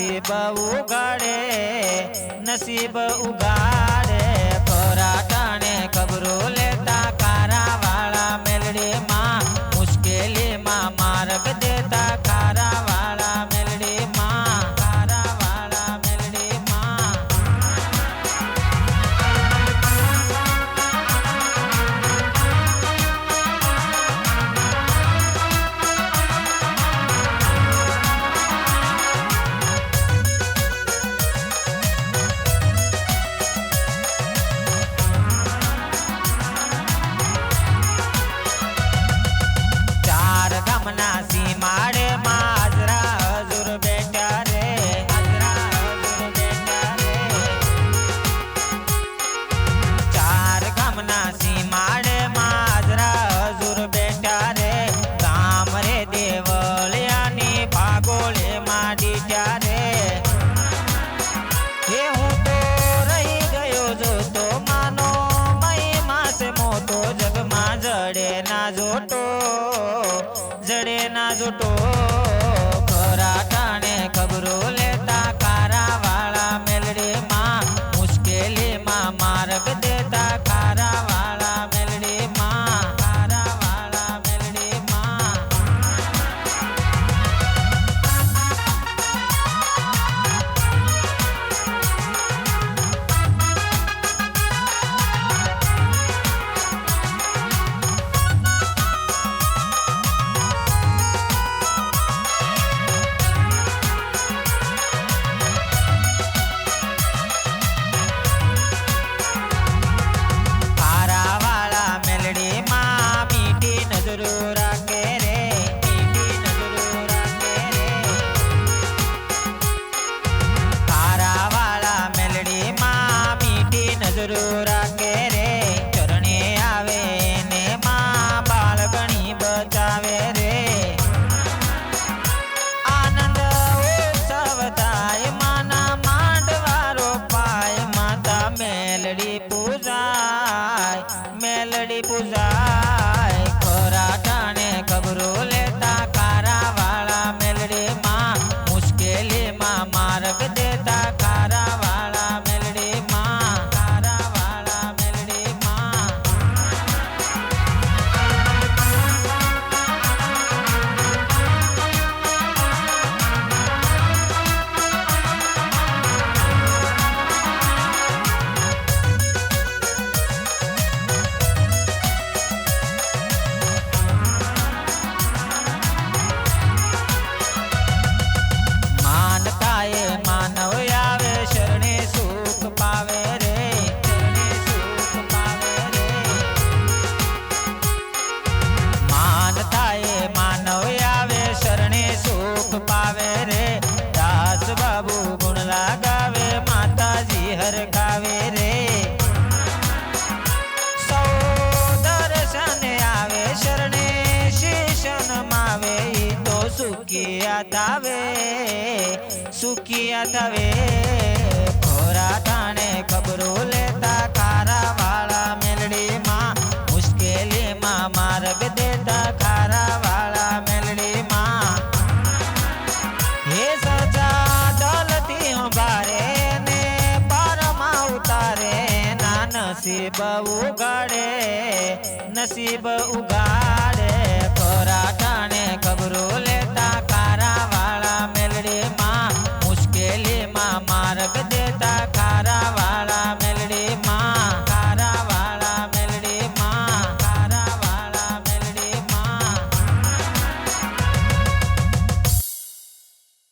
નસીબ ઉગાડે નસીબ ઉગાડે પરાટાને કબરો રામના સીમાડે ના જોટો ખરા ટાણે ખબરો રે. દાસ બાબુ ગુણ લગાવે, માતાજી હરખાવે રે. સૌ દર્શને આવે, શરણે શેષન માવે તો સુખિયા તાવે સુખિયા તાવે ખોરા ઠાણે ખબરો લે નસીબ ઉગાડે નસીબ ઉગાડે